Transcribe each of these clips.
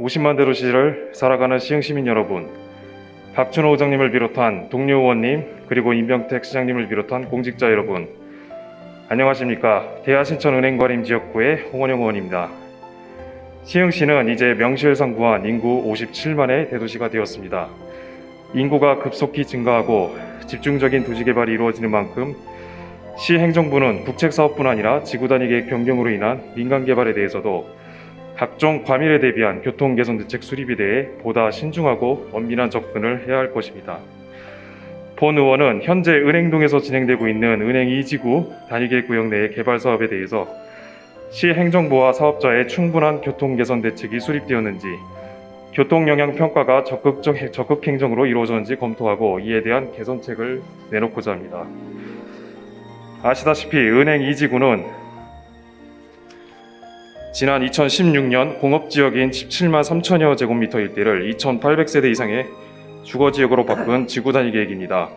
50만 대로 시를 살아가는 시흥시민 여러분, 박준호 의장님을 비롯한 동료 의원님 그리고 임병택 시장님을 비롯한 공직자 여러분, 안녕하십니까? 대하신천은행과림 지역구의 홍원영 의원입니다. 시흥시는 이제 명실상부한 인구 57만의 대도시가 되었습니다. 인구가 급속히 증가하고 집중적인 도시 개발이 이루어지는 만큼 시 행정부는 국책 사업뿐 아니라 지구 단위 계획 변경으로 인한 민간 개발에 대해서도 각종 과밀에 대비한 교통 개선 대책 수립에 대해 보다 신중하고 엄밀한 접근을 해야 할 것입니다. 본 의원은 현재 은행동에서 진행되고 있는 은행 2지구 단위계획 구역 내의 개발 사업에 대해서 시 행정부와 사업자의 충분한 교통 개선 대책이 수립되었는지 교통 영향 평가가 적극적 적극 행정으로 이루어졌는지 검토하고 이에 대한 개선책을 내놓고자 합니다. 아시다시피 은행 2지구는 지난 2016년 공업지역인 17만 3천여 제곱미터 일대를 2,800세대 이상의 주거지역으로 바꾼 지구 단위 계획입니다.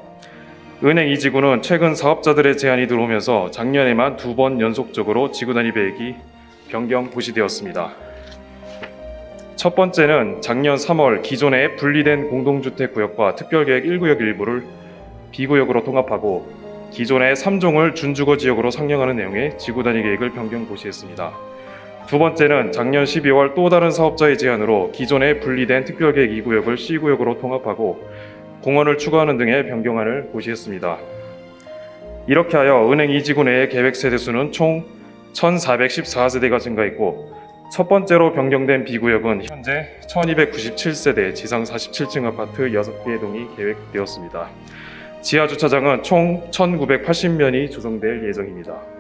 은행 2지구는 최근 사업자들의 제안이 들어오면서 작년에만 두 번 연속적으로 지구 단위 계획이 변경 고시되었습니다. 첫 번째는 작년 3월 기존의 분리된 공동주택 구역과 특별계획 1구역 일부를 B구역으로 통합하고 기존의 3종을 준주거 지역으로 상영하는 내용의 지구 단위 계획을 변경 고시했습니다. 두 번째는 작년 12월 또 다른 사업자의 제안으로 기존의 분리된 특별계획 2구역을 C구역으로 통합하고 공원을 추가하는 등의 변경안을 고시했습니다. 이렇게 하여 은행 2지구 내의 계획 세대 수는 총 1,414세대가 증가했고 첫 번째로 변경된 B구역은 현재 1297세대 지상 47층 아파트 6개 동이 계획되었습니다. 지하 주차장은 총 1980면이 조성될 예정입니다.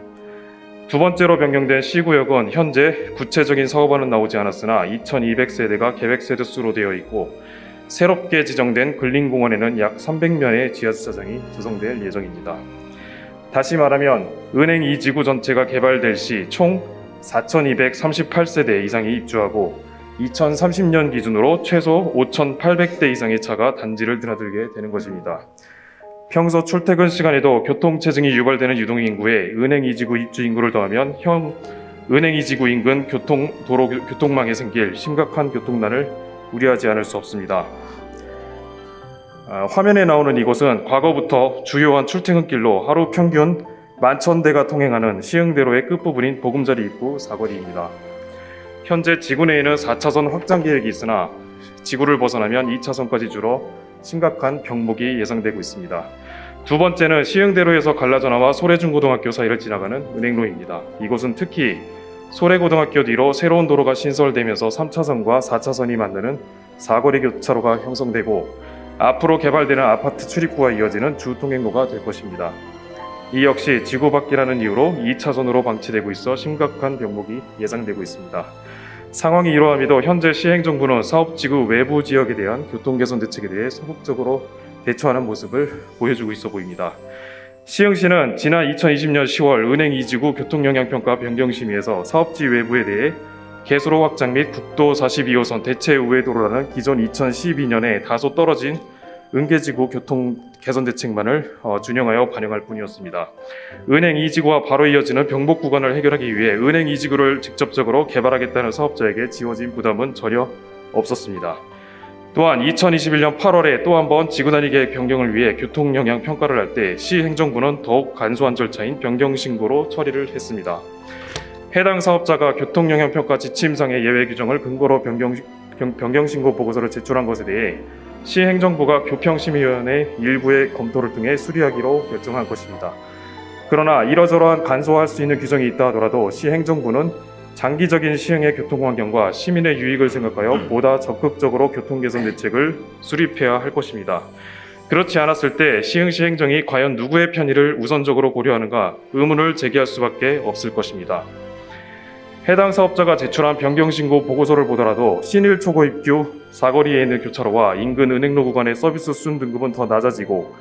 두 번째로 변경된 C구역은 현재 구체적인 사업안은 나오지 않았으나 2200세대가 계획 세대 수로 되어 있고 새롭게 지정된 근린공원에는 약 300면의 지하 주차장이 조성될 예정입니다. 다시 말하면 은행 2지구 전체가 개발될 시 총 4,238세대 이상이 입주하고 2030년 기준으로 최소 5,800대 이상의 차가 단지를 드나들게 되는 것입니다. 평소 출퇴근 시간에도 교통체증이 유발되는 유동인구에 은행 2지구 입주 인구를 더하면 현 은행 2지구 인근 교통 도로 교통망에 생길 심각한 교통난을 우려하지 않을 수 없습니다. 아, 화면에 나오는 이곳은 과거부터 주요한 출퇴근길로 하루 평균 만천 대가 통행하는 시흥대로의 끝부분인 보금자리 입구 사거리입니다. 현재 지구 내에는 4차선 확장 계획이 있으나 지구를 벗어나면 2차선까지 줄어 심각한 병목이 예상되고 있습니다. 두 번째는 시흥대로에서 갈라져 나와 소래중고등학교 사이를 지나가는 은행로입니다. 이곳은 특히 소래고등학교 뒤로 새로운 도로가 신설되면서 3차선과 4차선이 만드는 사거리 교차로가 형성되고 앞으로 개발되는 아파트 출입구와 이어지는 주 통행로가 될 것입니다. 이 역시 지구 밖이라는 이유로 2차선으로 방치되고 있어 심각한 병목이 예상되고 있습니다. 상황이 이러함에도 현재 시행정부는 사업지구 외부 지역에 대한 교통 개선 대책에 대해 소극적으로 대처하는 모습을 보여주고 있어 보입니다. 시흥시는 지난 2020년 10월 은행 2지구 교통영향평가 변경심의에서 사업지 외부에 대해 개수로 확장 및 국도 42호선 대체 우회도로라는 기존 2012년에 다소 떨어진 은계지구 교통 개선 대책만을 어, 준용하여 반영할 뿐이었습니다. 은행 2지구와 바로 이어지는 병목 구간을 해결하기 위해 은행 2지구를 직접적으로 개발하겠다는 사업자에게 지워진 부담은 전혀 없었습니다. 또한 2021년 8월에 또 한 번 지구 단위 계획 변경을 위해 교통 영향 평가를 할 때 시 행정부는 더욱 간소한 절차인 변경 신고로 처리를 했습니다. 해당 사업자가 교통 영향 평가 지침상의 예외 규정을 근거로 변경 변경 신고 보고서를 제출한 것에 대해 시 행정부가 교평심의위원회 일부의 검토를 통해 수리하기로 결정한 것입니다. 그러나 이러저러한 간소화할 수 있는 규정이 있다 하더라도 시 행정부는 장기적인 시흥의 교통 환경과 시민의 유익을 생각하여 보다 적극적으로 교통 개선 대책을 수립해야 할 것입니다. 그렇지 않았을 때 시흥시 행정이 과연 누구의 편의를 우선적으로 고려하는가 의문을 제기할 수밖에 없을 것입니다. 해당 사업자가 제출한 변경신고 보고서를 보더라도 신일 초고 입구 사거리에 있는 교차로와 인근 은행로 구간의 서비스 수준 등급은 더 낮아지고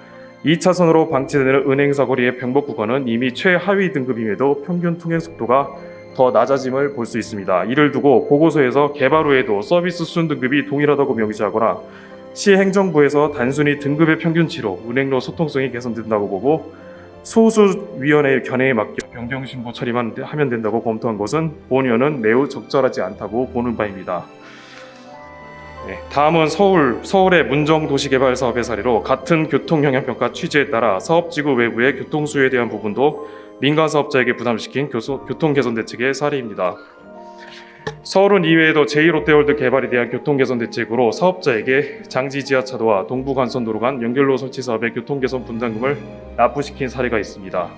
2차선으로 방치되는 은행 사거리의 병목 구간은 이미 최하위 등급임에도 평균 통행 속도가 더 낮아짐을 볼 수 있습니다. 이를 두고 보고서에서 개발 후에도 서비스 수준 등급이 동일하다고 명시하거나 시 행정부에서 단순히 등급의 평균치로 은행로 소통성이 개선된다고 보고 소수 위원회의 견해에 맡겨 변경 신고 처리만 하면 된다고 검토한 것은 본 의원은 매우 적절하지 않다고 보는 바입니다. 네, 다음은 서울, 서울의 문정도시개발 사업의 사례로 같은 교통영향평가 취지에 따라 사업지구 외부의 교통수요에 대한 부분도 민간 사업자에게 부담시킨 교소- 교통개선 대책의 사례입니다. 서울은 이외에도 제2롯데월드 개발에 대한 교통개선 대책으로 사업자에게 장지 지하차도와 동부간선도로 간 연결로 설치 사업의 교통개선 분담금을 납부시킨 사례가 있습니다.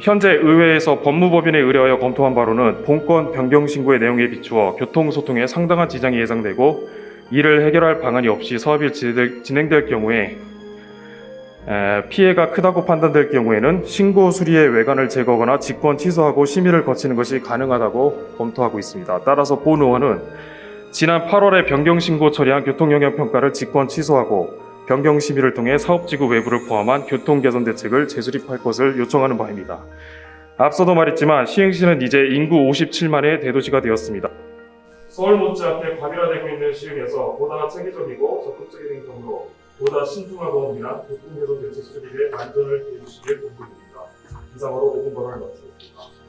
현재 의회에서 법무법인에 의뢰하여 검토한 바로는 본건 변경 신고의 내용에 비추어 교통소통에 상당한 지장이 예상되고 이를 해결할 방안이 없이 사업이 진행될, 경우에 에, 피해가 크다고 판단될 경우에는 신고 수리의 외관을 제거하거나 직권 취소하고 심의를 거치는 것이 가능하다고 검토하고 있습니다. 따라서 본 의원은 지난 8월에 변경 신고 처리한 교통 영향 평가를 직권 취소하고 변경 심의를 통해 사업지구 외부를 포함한 교통 개선 대책을 재수립할 것을 요청하는 바입니다. 앞서도 말했지만 시흥시는 이제 인구 57만의 대도시가 되었습니다. 서울 못지않게 과밀화되고 있는 시흥에서 보다 체계적이고 적극적인 행동으로 보다 신중하고 엄밀한 교통 개선 대책 수립에 안전을 해주시길 부탁드립니다. 이상으로 5분 발언을 마치겠습니다.